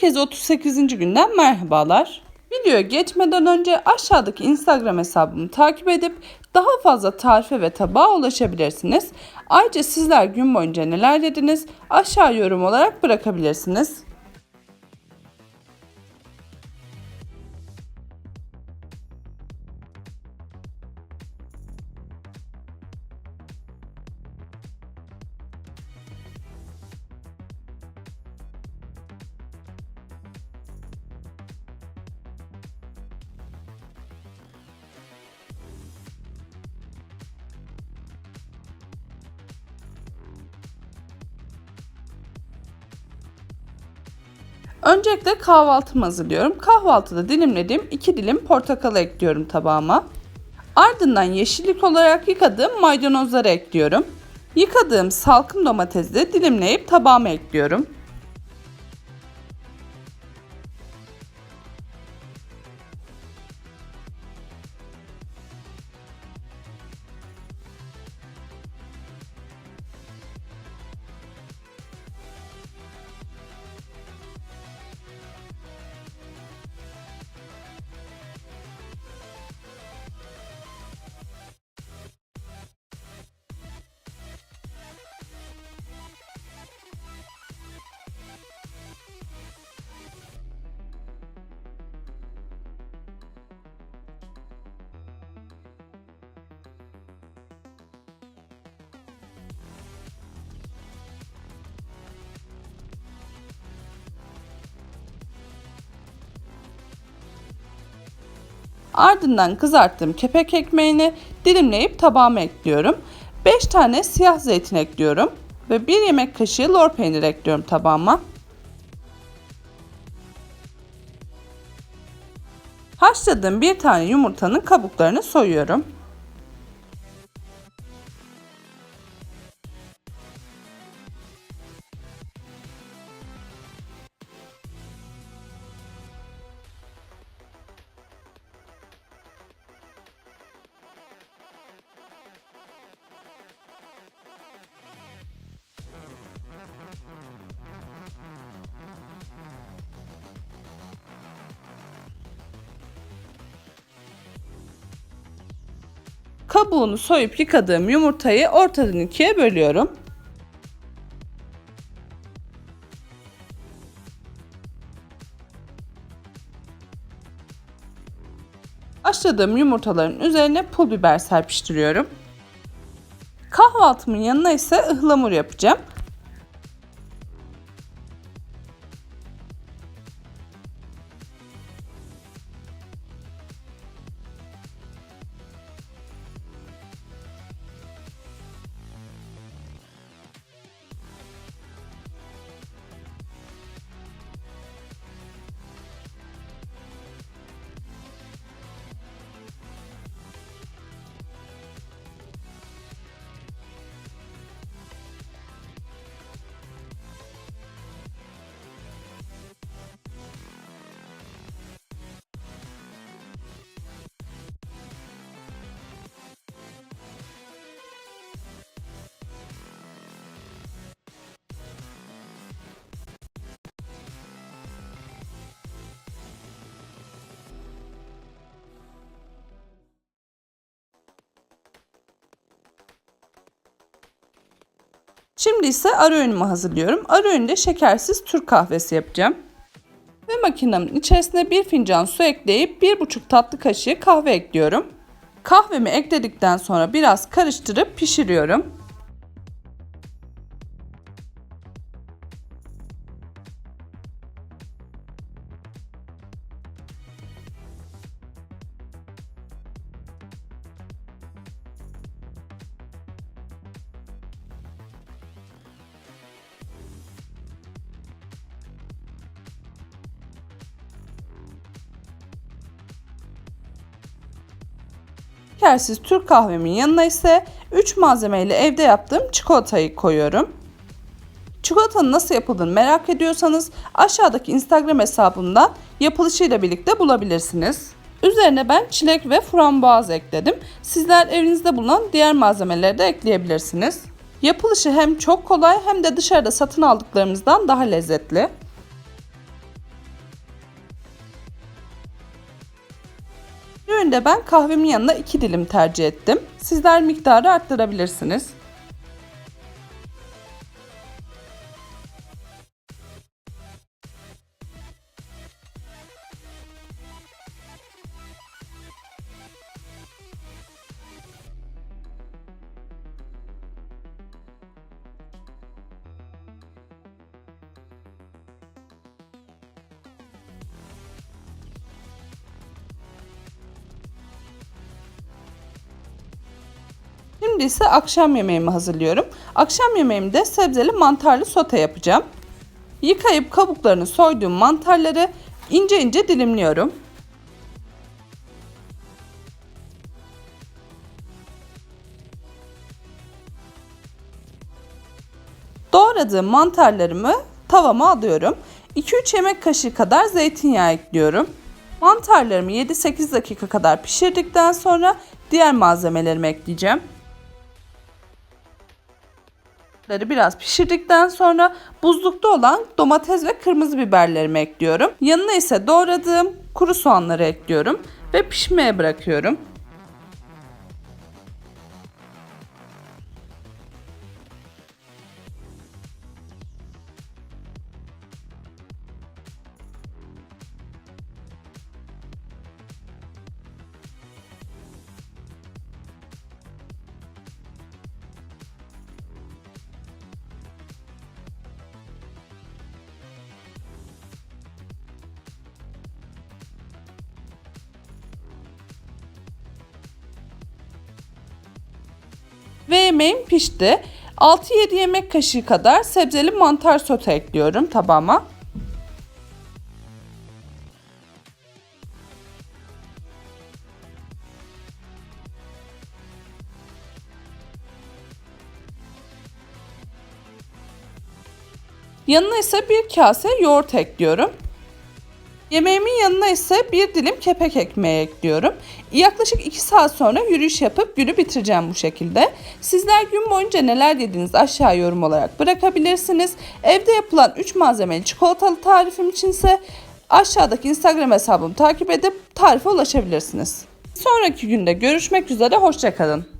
Herkese 38. günden merhabalar. Videoya geçmeden önce aşağıdaki Instagram hesabımı takip edip daha fazla tarife ve tabağa ulaşabilirsiniz. Ayrıca sizler gün boyunca neler yediniz aşağı yorum olarak bırakabilirsiniz. Öncelikle kahvaltımı hazırlıyorum. Kahvaltıda dilimlediğim 2 dilim portakalı ekliyorum tabağıma. Ardından yeşillik olarak yıkadığım maydanozları ekliyorum. Yıkadığım salkım domatesi de dilimleyip tabağıma ekliyorum. Ardından kızarttığım kepek ekmeğini dilimleyip tabağıma ekliyorum. 5 tane siyah zeytin ekliyorum ve 1 yemek kaşığı lor peynir ekliyorum tabağıma. Haşladığım bir tane yumurtanın kabuklarını soyuyorum. Kabuğunu soyup yıkadığım yumurtayı ortadan ikiye bölüyorum. Haşladığım yumurtaların üzerine pul biber serpiştiriyorum. Kahvaltımın yanına ise ıhlamur yapacağım. Şimdi ise ara öğünümü hazırlıyorum. Ara öğünde şekersiz Türk kahvesi yapacağım. Ve makinemin içerisine bir fincan su ekleyip 1,5 tatlı kaşığı kahve ekliyorum. Kahvemi ekledikten sonra biraz karıştırıp pişiriyorum. Şekersiz Türk kahvemin yanına ise 3 malzemeyle evde yaptığım çikolatayı koyuyorum. Çikolatanın nasıl yapıldığını merak ediyorsanız aşağıdaki Instagram hesabımda yapılışıyla birlikte bulabilirsiniz. Üzerine ben çilek ve frambuaz ekledim. Sizler evinizde bulunan diğer malzemeleri de ekleyebilirsiniz. Yapılışı hem çok kolay hem de dışarıda satın aldıklarımızdan daha lezzetli. Bir öğünde ben kahvemin yanına 2 dilim tercih ettim. Sizler miktarı arttırabilirsiniz. Şimdi ise akşam yemeğimi hazırlıyorum. Akşam yemeğimde sebzeli mantarlı sote yapacağım. Yıkayıp kabuklarını soyduğum mantarları ince ince dilimliyorum. Doğradığım mantarlarımı tavama alıyorum. 2-3 yemek kaşığı kadar zeytinyağı ekliyorum. Mantarlarımı 7-8 dakika kadar pişirdikten sonra diğer malzemelerimi ekleyeceğim. Mantarları biraz pişirdikten sonra buzlukta olan domates ve kırmızı biberlerimi ekliyorum. Yanına ise doğradığım kuru soğanları ekliyorum ve pişmeye bırakıyorum. Ve yemeğim pişti. 6-7 yemek kaşığı kadar sebzeli mantar sote ekliyorum tabağıma. Yanına ise bir kase yoğurt ekliyorum. Yemeğimin yanına ise bir dilim kepek ekmeği ekliyorum. Yaklaşık 2 saat sonra yürüyüş yapıp günü bitireceğim bu şekilde. Sizler gün boyunca neler yediniz aşağı yorum olarak bırakabilirsiniz. Evde yapılan 3 malzemeli çikolatalı tarifim içinse aşağıdaki Instagram hesabımı takip edip tarife ulaşabilirsiniz. Sonraki günde görüşmek üzere hoşçakalın.